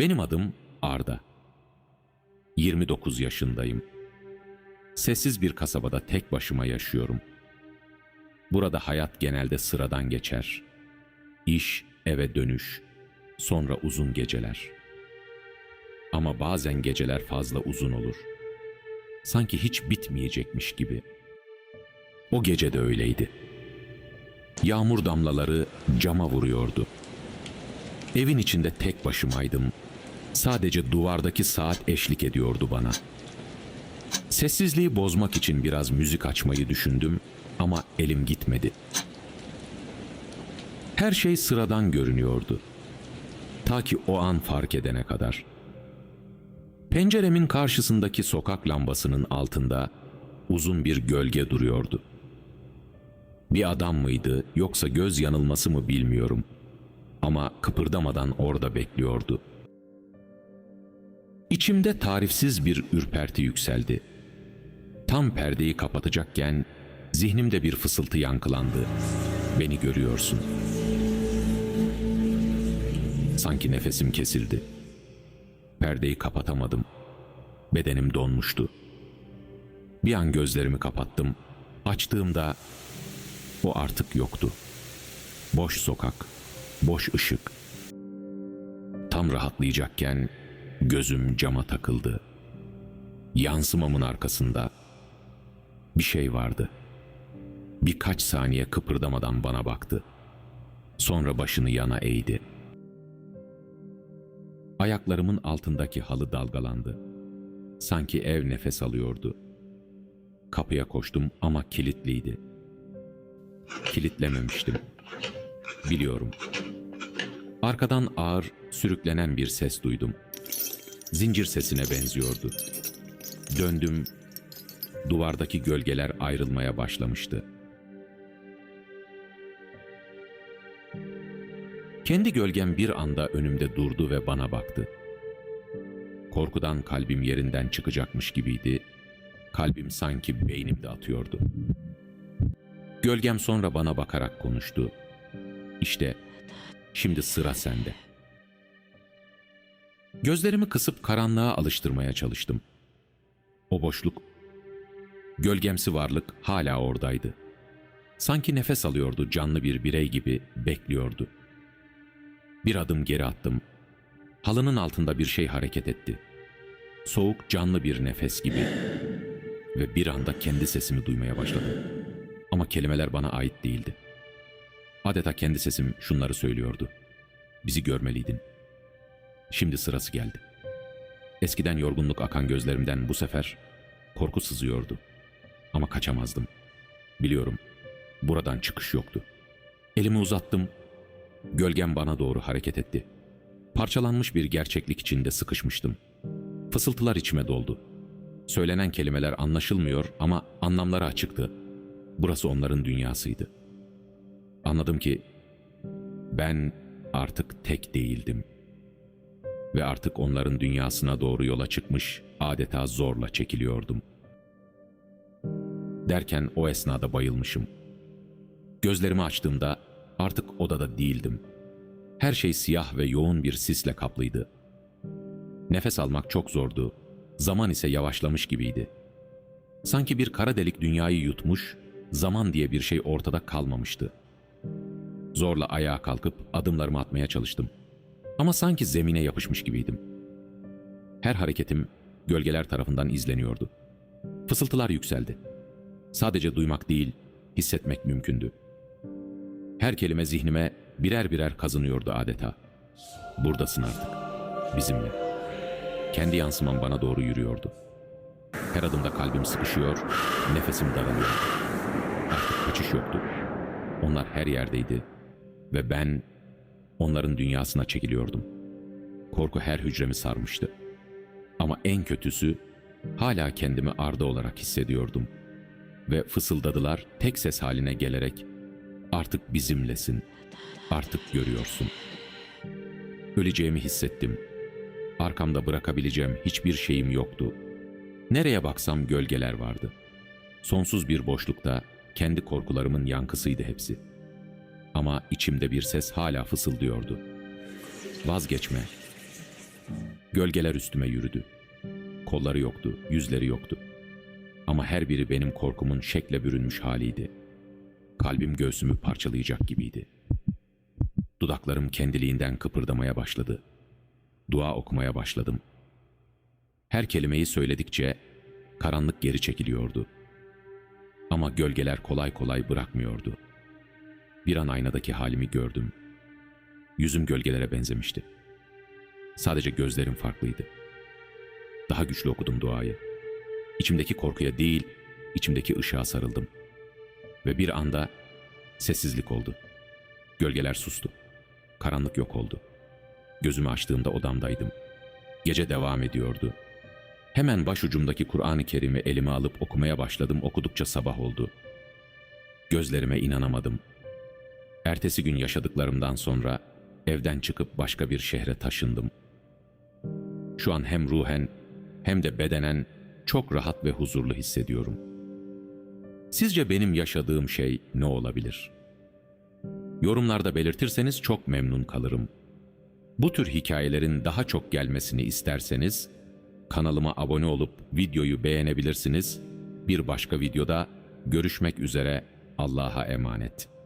Benim adım Arda. 29 yaşındayım. Sessiz bir kasabada tek başıma yaşıyorum. Burada hayat genelde sıradan geçer. İş, eve dönüş, sonra uzun geceler. Ama bazen geceler fazla uzun olur. Sanki hiç bitmeyecekmiş gibi. O gece de öyleydi. Yağmur damlaları cama vuruyordu. Evin içinde tek başımaydım. Sadece duvardaki saat eşlik ediyordu bana. Sessizliği bozmak için biraz müzik açmayı düşündüm ama elim gitmedi. Her şey sıradan görünüyordu. Ta ki o an fark edene kadar. Penceremin karşısındaki sokak lambasının altında uzun bir gölge duruyordu. Bir adam mıydı yoksa göz yanılması mı bilmiyorum. Ama kıpırdamadan orada bekliyordu. İçimde tarifsiz bir ürperti yükseldi. Tam perdeyi kapatacakken zihnimde bir fısıltı yankılandı. Beni görüyorsun. Sanki nefesim kesildi. Perdeyi kapatamadım. Bedenim donmuştu. Bir an gözlerimi kapattım. Açtığımda o artık yoktu. Boş sokak, boş ışık. Tam rahatlayacakken gözüm cama takıldı. Yansımamın arkasında bir şey vardı. Birkaç saniye kıpırdamadan bana baktı. Sonra başını yana eğdi. Ayaklarımın altındaki halı dalgalandı. Sanki ev nefes alıyordu. Kapıya koştum ama kilitliydi. Kilitlememiştim. Biliyorum. Arkadan ağır, sürüklenen bir ses duydum. Zincir sesine benziyordu. Döndüm. Duvardaki gölgeler ayrılmaya başlamıştı. Kendi gölgem bir anda önümde durdu ve bana baktı. Korkudan kalbim yerinden çıkacakmış gibiydi. Kalbim sanki beynimde atıyordu. Gölgem sonra bana bakarak konuştu. İşte şimdi sıra sende. Gözlerimi kısıp karanlığa alıştırmaya çalıştım. O boşluk, gölgemsi varlık hala oradaydı. Sanki nefes alıyordu canlı bir birey gibi bekliyordu. Bir adım geri attım. Halının altında bir şey hareket etti. Soğuk canlı bir nefes gibi. Ve bir anda kendi sesimi duymaya başladım. Ama kelimeler bana ait değildi. Adeta kendi sesim şunları söylüyordu. Bizi görmeliydin. Şimdi sırası geldi. Eskiden yorgunluk akan gözlerimden bu sefer korku sızıyordu. Ama kaçamazdım. Biliyorum, buradan çıkış yoktu. Elimi uzattım, gölgem bana doğru hareket etti. Parçalanmış bir gerçeklik içinde sıkışmıştım. Fısıltılar içime doldu. Söylenen kelimeler anlaşılmıyor ama anlamları açıktı. Burası onların dünyasıydı. Anladım ki ben artık tek değildim. Ve artık onların dünyasına doğru yola çıkmış, adeta zorla çekiliyordum. Derken o esnada bayılmışım. Gözlerimi açtığımda artık odada değildim. Her şey siyah ve yoğun bir sisle kaplıydı. Nefes almak çok zordu. Zaman ise yavaşlamış gibiydi. Sanki bir kara delik dünyayı yutmuş, zaman diye bir şey ortada kalmamıştı. Zorla ayağa kalkıp adımlarımı atmaya çalıştım. Ama sanki zemine yapışmış gibiydim. Her hareketim gölgeler tarafından izleniyordu. Fısıltılar yükseldi. Sadece duymak değil, hissetmek mümkündü. Her kelime zihnime birer birer kazınıyordu adeta. Buradasın artık. Bizimle. Kendi yansımam bana doğru yürüyordu. Her adımda kalbim sıkışıyor, nefesim daralıyordu. Artık kaçış yoktu. Onlar her yerdeydi ve ben onların dünyasına çekiliyordum. Korku her hücremi sarmıştı. Ama en kötüsü hala kendimi Arda olarak hissediyordum. Ve fısıldadılar tek ses haline gelerek artık bizimlesin, artık görüyorsun. Öleceğimi hissettim. Arkamda bırakabileceğim hiçbir şeyim yoktu. Nereye baksam gölgeler vardı. Sonsuz bir boşlukta kendi korkularımın yankısıydı hepsi. Ama içimde bir ses hala fısıldıyordu. Vazgeçme. Gölgeler üstüme yürüdü. Kolları yoktu, yüzleri yoktu. Ama her biri benim korkumun şekle bürünmüş haliydi. Kalbim göğsümü parçalayacak gibiydi. Dudaklarım kendiliğinden kıpırdamaya başladı. Dua okumaya başladım. Her kelimeyi söyledikçe karanlık geri çekiliyordu. Ama gölgeler kolay kolay bırakmıyordu. Bir an aynadaki halimi gördüm. Yüzüm gölgelere benzemişti. Sadece gözlerim farklıydı. Daha güçlü okudum duayı. İçimdeki korkuya değil, içimdeki ışığa sarıldım. Ve bir anda sessizlik oldu. Gölgeler sustu. Karanlık yok oldu. Gözümü açtığımda odamdaydım. Gece devam ediyordu. Hemen başucumdaki Kur'an-ı Kerim'i elime alıp okumaya başladım. Okudukça sabah oldu. Gözlerime inanamadım. Ertesi gün yaşadıklarımdan sonra evden çıkıp başka bir şehre taşındım. Şu an hem ruhen hem de bedenen çok rahat ve huzurlu hissediyorum. Sizce benim yaşadığım şey ne olabilir? Yorumlarda belirtirseniz çok memnun kalırım. Bu tür hikayelerin daha çok gelmesini isterseniz kanalıma abone olup videoyu beğenebilirsiniz. Bir başka videoda görüşmek üzere Allah'a emanet.